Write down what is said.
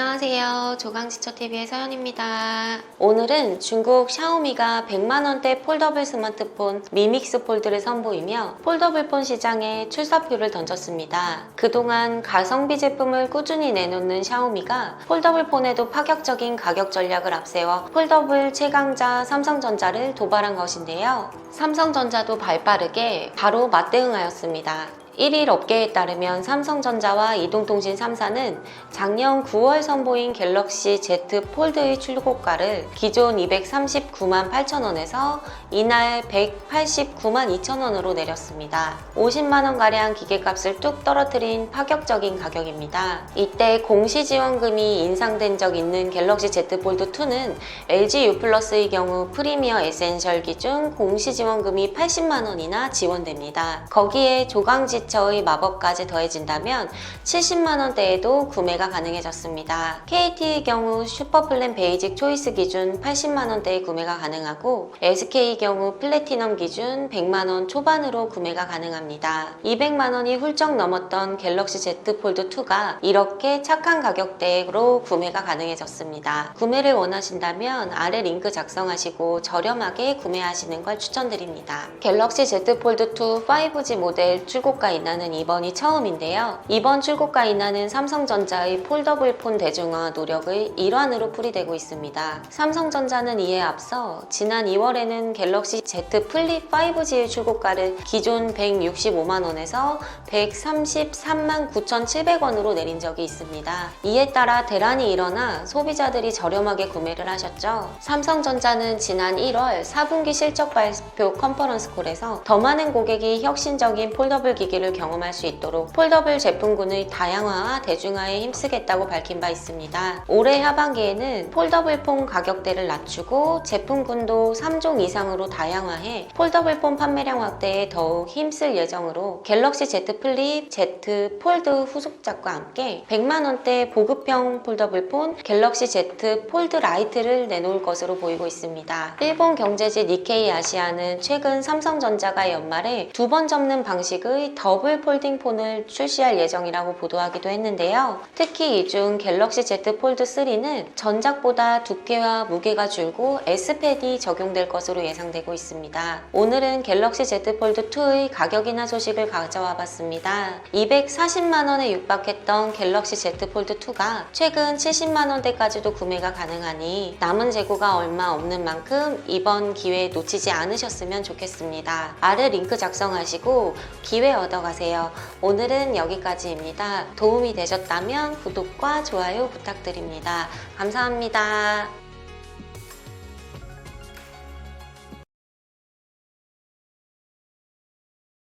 안녕하세요. 조강지처TV의 서연입니다. 오늘은 중국 샤오미가 100만원대 폴더블 스마트폰 미믹스 폴드를 선보이며 폴더블 폰 시장에 출사표를 던졌습니다. 그동안 가성비 제품을 꾸준히 내놓는 샤오미가 폴더블 폰에도 파격적인 가격 전략을 앞세워 폴더블 최강자 삼성전자를 도발한 것인데요. 삼성전자도 발빠르게 바로 맞대응하였습니다. 1일 업계에 따르면 삼성전자와 이동통신 3사는 작년 9월 선보인 갤럭시 Z 폴드의 출고가를 기존 239만 8천원에서 이날 189만 2천원으로 내렸습니다. 50만원가량 기계값을 뚝 떨어뜨린 파격적인 가격입니다. 이때 공시지원금이 인상된 적 있는 갤럭시 Z 폴드 2는 LG U 플러스의 경우 프리미어 에센셜 기준 공시지원금이 80만원이나 지원됩니다. 거기에 조강지 지처의 마법까지 더해진다면 70만원대에도 구매가 가능해졌습니다. KT의 경우 슈퍼플랜 베이직 초이스 기준 80만원대에 구매가 가능하고 SK의 경우 플래티넘 기준 100만원 초반으로 구매가 가능합니다. 200만원이 훌쩍 넘었던 갤럭시 Z 폴드 2가 이렇게 착한 가격대로 구매가 가능해졌습니다. 구매를 원하신다면 아래 링크 작성하시고 저렴하게 구매하시는 걸 추천드립니다. 갤럭시 Z 폴드 2 5G 모델 출고가 인하는 이번이 처음인데요. 이번 출고가 인하는 삼성전자의 폴더블 폰 대중화 노력의 일환으로 풀이되고 있습니다. 삼성전자는 이에 앞서 지난 2월에는 갤럭시 Z 플립 5G의 출고가를 기존 165만 원에서 133만 9,700원으로 내린 적이 있습니다. 이에 따라 대란이 일어나 소비자들이 저렴하게 구매를 하셨죠. 삼성전자는 지난 1월 4분기 실적 발표 컨퍼런스 콜에서 더 많은 고객이 혁신적인 폴더블 기 기를 경험할 수 있도록 폴더블 제품군의 다양화와 대중화에 힘쓰겠다고 밝힌 바 있습니다. 올해 하반기에는 폴더블 폰 가격대를 낮추고 제품군도 3종 이상으로 다양화해 폴더블 폰 판매량 확대에 더욱 힘쓸 예정으로 갤럭시 Z 플립, Z 폴드 후속작과 함께 100만원대 보급형 폴더블 폰 갤럭시 Z 폴드 라이트를 내놓을 것으로 보이고 있습니다. 일본 경제지 니케이 아시아는 최근 삼성전자가 연말에 두 번 접는 방식의 더블 폴딩 폰을 출시할 예정이라고 보도하기도 했는데요. 특히 이 중 갤럭시 Z 폴드 3는 전작보다 두께와 무게가 줄고 S패드 적용될 것으로 예상되고 있습니다. 오늘은 갤럭시 Z 폴드 2의 가격 인하 소식을 가져와 봤습니다. 240만원에 육박했던 갤럭시 Z 폴드 2가 최근 70만원대까지도 구매가 가능하니 남은 재고가 얼마 없는 만큼 이번 기회 놓치지 않으셨으면 좋겠습니다. 아래 링크 작성하시고 기회 얻어 가세요. 오늘은 여기까지입니다. 도움이 되셨다면 구독과 좋아요 부탁드립니다. 감사합니다.